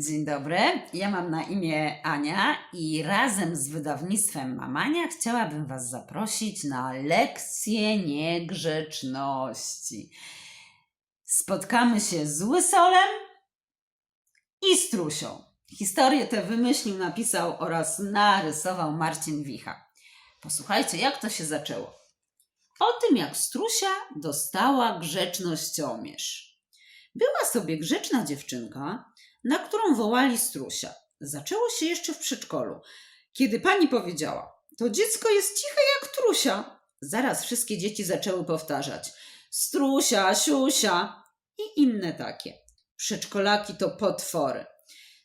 Dzień dobry, ja mam na imię Ania i razem z wydawnictwem Mamania chciałabym Was zaprosić na lekcję niegrzeczności. Spotkamy się z Łysolem i Strusią. Historię tę wymyślił, napisał oraz narysował Marcin Wicha. Posłuchajcie, jak to się zaczęło. O tym, jak Strusia dostała grzecznościomierz. Była sobie grzeczna dziewczynka, na którą wołali strusia. Zaczęło się jeszcze w przedszkolu, kiedy pani powiedziała: To dziecko jest ciche jak trusia. Zaraz wszystkie dzieci zaczęły powtarzać: strusia, siusia i inne takie. Przedszkolaki to potwory.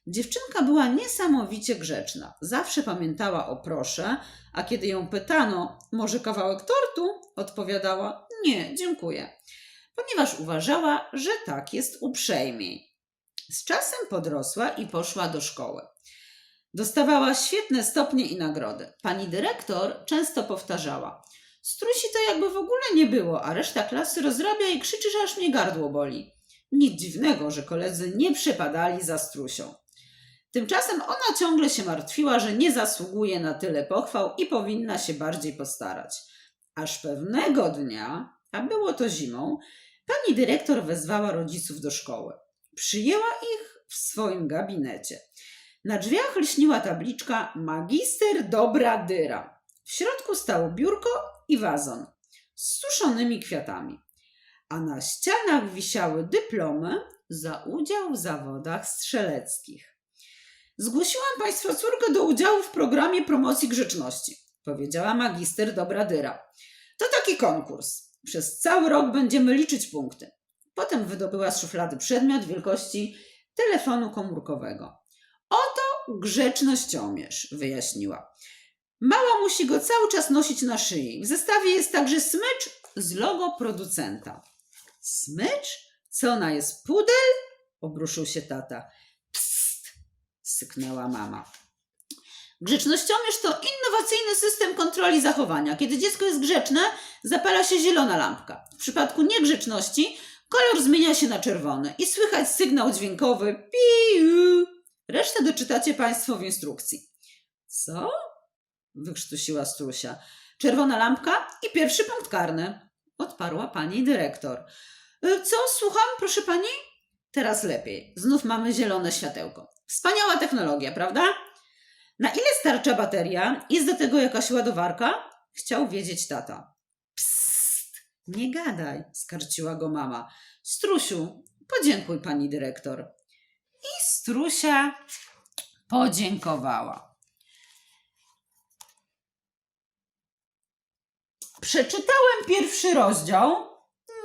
Dziewczynka była niesamowicie grzeczna. Zawsze pamiętała o proszę, a kiedy ją pytano, może kawałek tortu, odpowiadała: Nie, dziękuję, ponieważ uważała, że tak jest uprzejmiej. Z czasem podrosła i poszła do szkoły. Dostawała świetne stopnie i nagrody. Pani dyrektor często powtarzała: Strusi to jakby w ogóle nie było, a reszta klasy rozrabia i krzyczy, że aż mnie gardło boli. Nic dziwnego, że koledzy nie przepadali za strusią. Tymczasem ona ciągle się martwiła, że nie zasługuje na tyle pochwał i powinna się bardziej postarać. Aż pewnego dnia, a było to zimą, pani dyrektor wezwała rodziców do szkoły. Przyjęła ich w swoim gabinecie. Na drzwiach lśniła tabliczka Magister Dobra Dyra. W środku stało biurko i wazon z suszonymi kwiatami, a na ścianach wisiały dyplomy za udział w zawodach strzeleckich. Zgłosiłam Państwa córkę do udziału w programie promocji grzeczności, powiedziała magister Dobra Dyra. To taki konkurs. Przez cały rok będziemy liczyć punkty. Potem wydobyła z szuflady przedmiot wielkości telefonu komórkowego. Oto grzecznościomierz, wyjaśniła. Mała musi go cały czas nosić na szyi. W zestawie jest także smycz z logo producenta. Smycz? Co ona jest? Pudel? Obruszył się tata. Psst! syknęła mama. Grzecznościomierz to innowacyjny system kontroli zachowania. Kiedy dziecko jest grzeczne, zapala się zielona lampka. W przypadku niegrzeczności kolor zmienia się na czerwony i słychać sygnał dźwiękowy piu. Resztę doczytacie Państwo w instrukcji. Co? wykrztusiła Strusia. Czerwona lampka i pierwszy punkt karny, odparła pani dyrektor. "Y, Co, słucham, proszę pani? Teraz lepiej. Znów mamy zielone światełko. Wspaniała technologia, prawda? Na ile starcza bateria? Jest do tego jakaś ładowarka? Chciał wiedzieć tata. Nie gadaj, skarciła go mama. Strusiu, podziękuj pani dyrektor. I Strusia podziękowała. Przeczytałem pierwszy rozdział.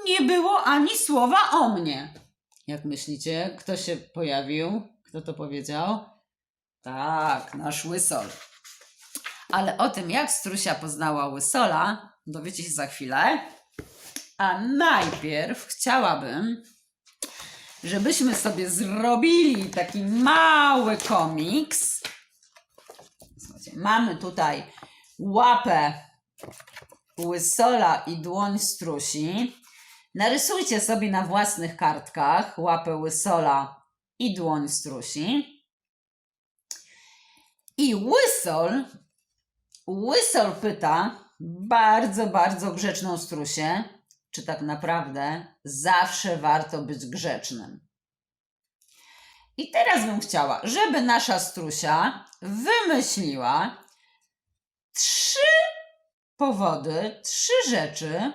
Nie było ani słowa o mnie. Jak myślicie, kto się pojawił? Kto to powiedział? Tak, nasz Łysol. Ale o tym, jak Strusia poznała Łysola, dowiecie się za chwilę. A najpierw chciałabym, żebyśmy sobie zrobili taki mały komiks. Słuchajcie, mamy tutaj łapę Łysola i dłoń Strusi. Narysujcie sobie na własnych kartkach łapę Łysola i dłoń Strusi. I Łysol, Łysol pyta bardzo, bardzo grzeczną strusię, czy tak naprawdę zawsze warto być grzecznym. I teraz bym chciała, żeby nasza strusia wymyśliła trzy powody, trzy rzeczy,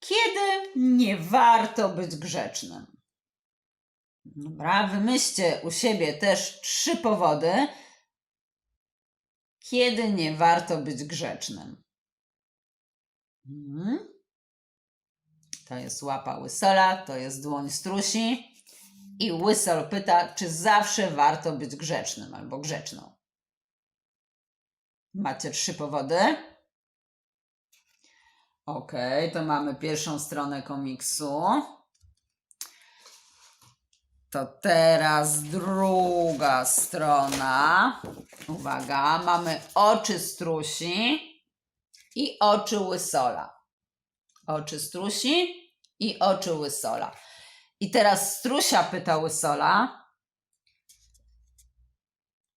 kiedy nie warto być grzecznym. Dobra, wymyślcie u siebie też trzy powody, kiedy nie warto być grzecznym. Mhm. To jest łapa łysola, to jest dłoń strusi. I łysol pyta, czy zawsze warto być grzecznym albo grzeczną. Macie trzy powody? Ok, to mamy pierwszą stronę komiksu. To teraz druga strona. Uwaga, mamy oczy strusi i oczy łysola. Oczy strusi i oczy łysola. I teraz strusia pyta łysola,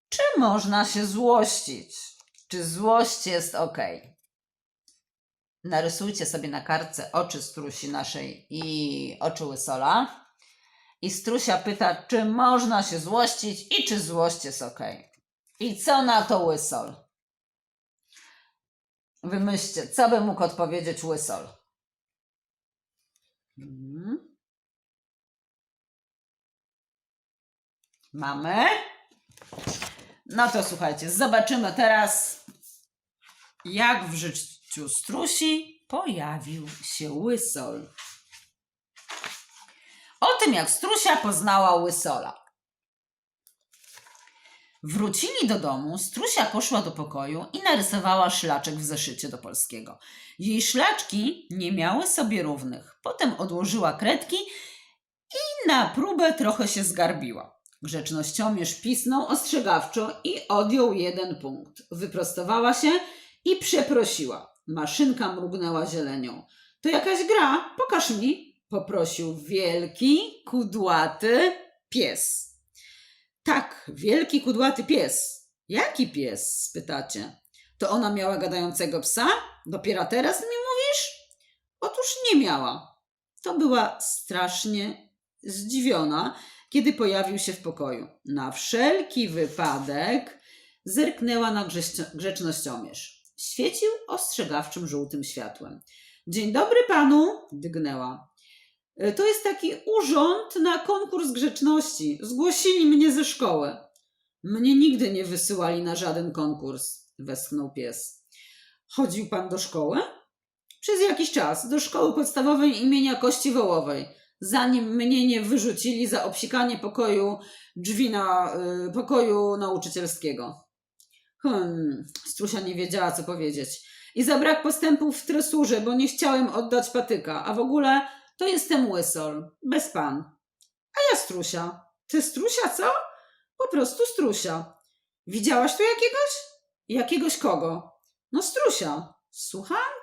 Czy można się złościć? Czy złość jest ok? Narysujcie sobie na kartce oczy strusi naszej i oczy łysola. I strusia pyta, czy można się złościć i czy złość jest ok. I co na to łysol? Wymyślcie, co by mógł odpowiedzieć łysol? Mhm. Mamy? No to słuchajcie, zobaczymy teraz, jak w życiu strusi pojawił się łysol. O tym, jak strusia poznała łysola. Wrócili do domu, strusia poszła do pokoju i narysowała szlaczek w zeszycie do polskiego. Jej szlaczki nie miały sobie równych. Potem odłożyła kredki i na próbę trochę się zgarbiła. Grzecznościomierz pisnął ostrzegawczo i odjął jeden punkt. Wyprostowała się i przeprosiła. Maszynka mrugnęła zielenią. To jakaś gra? Pokaż mi, poprosił wielki, kudłaty pies. Tak, wielki, kudłaty pies. Jaki pies? spytacie. To ona miała gadającego psa? Dopiero teraz mi mówisz? Otóż nie miała. To była strasznie zdziwiona, kiedy pojawił się w pokoju. Na wszelki wypadek zerknęła na grzecznościomierz. Świecił ostrzegawczym żółtym światłem. Dzień dobry panu, dygnęła. "E, To jest taki urząd na konkurs grzeczności. Zgłosili mnie ze szkoły. Mnie nigdy nie wysyłali na żaden konkurs, westchnął pies. Chodził pan do szkoły? Przez jakiś czas, do szkoły podstawowej imienia Kości Wołowej, zanim mnie nie wyrzucili za obsikanie pokoju drzwi na y, pokoju nauczycielskiego. Hmm, Strusia nie wiedziała, co powiedzieć. I za brak postępów w tresurze, bo nie chciałem oddać patyka, a w ogóle to jestem łysol, bez pan. A ja strusia. Ty strusia, co? Po prostu strusia. Widziałaś tu jakiegoś? Jakiegoś kogo? No strusia. Słucham?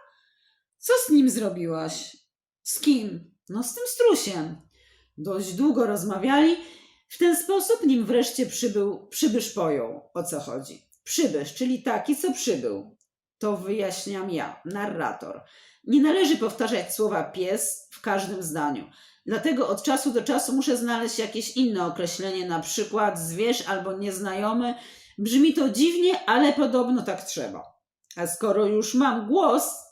Co z nim zrobiłaś? Z kim? No z tym strusiem. Dość długo rozmawiali. W ten sposób, nim wreszcie przybył, przybysz pojął, o co chodzi. Przybysz, czyli taki, co przybył. To wyjaśniam ja, narrator. Nie należy powtarzać słowa pies w każdym zdaniu. Dlatego od czasu do czasu muszę znaleźć jakieś inne określenie, na przykład zwierz albo nieznajomy. Brzmi to dziwnie, ale podobno tak trzeba. A skoro już mam głos,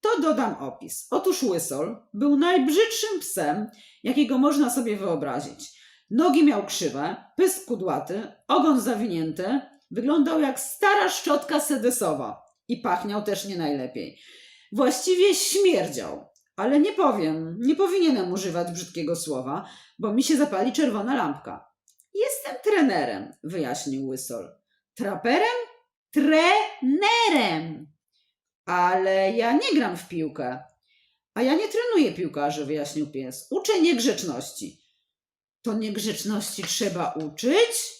to dodam opis. Otóż Łysol był najbrzydszym psem, jakiego można sobie wyobrazić. Nogi miał krzywe, pysk kudłaty, ogon zawinięty, wyglądał jak stara szczotka sedesowa i pachniał też nie najlepiej. Właściwie śmierdział, ale nie powiem, nie powinienem używać brzydkiego słowa, bo mi się zapali czerwona lampka. Jestem trenerem, wyjaśnił Łysol. Traperem? Trenerem! Ale ja nie gram w piłkę. A ja nie trenuję piłkarzy, wyjaśnił pies. Uczę niegrzeczności. To niegrzeczności trzeba uczyć?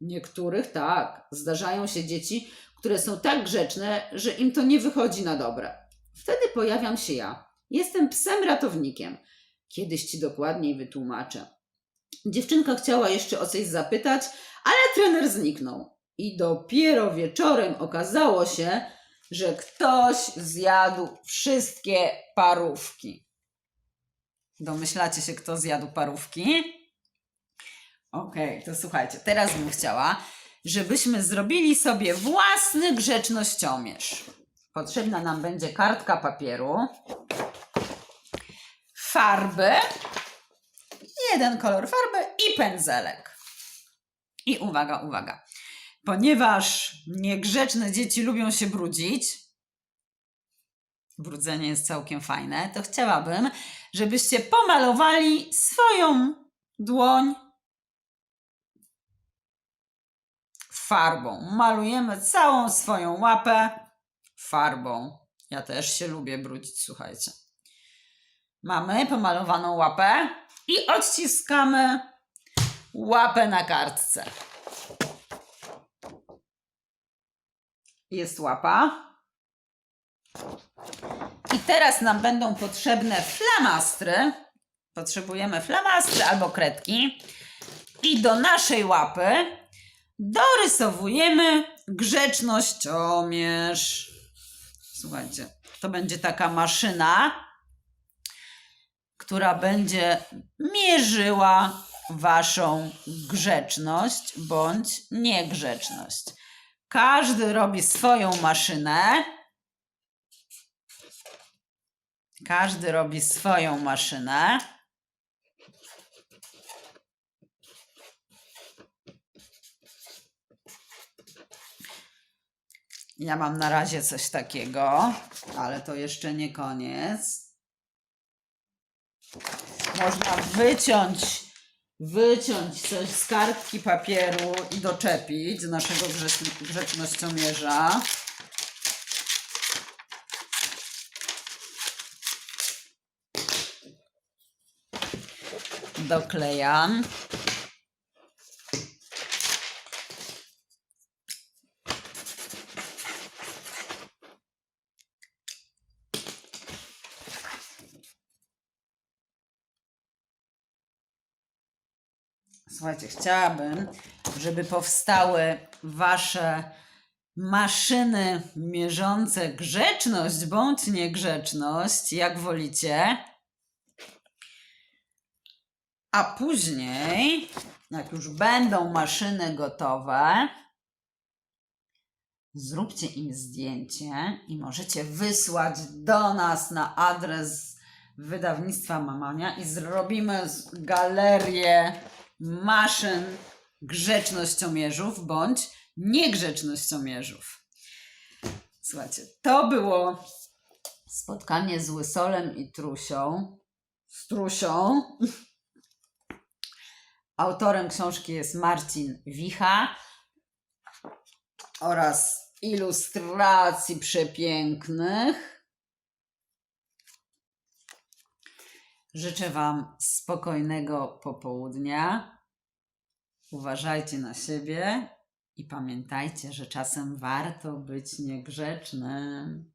Niektórych tak. Zdarzają się dzieci, które są tak grzeczne, że im to nie wychodzi na dobre. Wtedy pojawiam się ja. Jestem psem ratownikiem. Kiedyś ci dokładniej wytłumaczę. Dziewczynka chciała jeszcze o coś zapytać, ale trener zniknął. I dopiero wieczorem okazało się, że ktoś zjadł wszystkie parówki. Domyślacie się, kto zjadł parówki? Okej, to słuchajcie, teraz bym chciała, żebyśmy zrobili sobie własny grzecznościomierz. Potrzebna nam będzie kartka papieru, farby, jeden kolor farby i pędzelek. I uwaga, uwaga. Ponieważ niegrzeczne dzieci lubią się brudzić, brudzenie jest całkiem fajne, to chciałabym, żebyście pomalowali swoją dłoń farbą. Malujemy całą swoją łapę farbą. Ja też się lubię brudzić, słuchajcie. Mamy pomalowaną łapę i odciskamy łapę na kartce. Jest łapa. I teraz nam będą potrzebne flamastry. Potrzebujemy flamastry albo kredki. I do naszej łapy dorysowujemy grzecznościomierz. Słuchajcie, to będzie taka maszyna, która będzie mierzyła waszą grzeczność bądź niegrzeczność. Każdy robi swoją maszynę. Każdy robi swoją maszynę. Ja mam na razie coś takiego, ale to jeszcze nie koniec. Można wyciąć, wyciąć coś z kartki papieru i doczepić do naszego grzecz- grzecznościomierza. Doklejam. Słuchajcie, chciałabym, żeby powstały wasze maszyny mierzące grzeczność bądź niegrzeczność, jak wolicie. A później, jak już będą maszyny gotowe, zróbcie im zdjęcie i możecie wysłać do nas na adres wydawnictwa Mamania i zrobimy galerię maszyn grzecznościomierzów bądź niegrzecznościomierzów. Słuchajcie, to było spotkanie z Łysolem i Trusią. Z Trusią. Autorem książki jest Marcin Wicha oraz ilustracji przepięknych. Życzę Wam spokojnego popołudnia. Uważajcie na siebie i pamiętajcie, że czasem warto być niegrzecznym.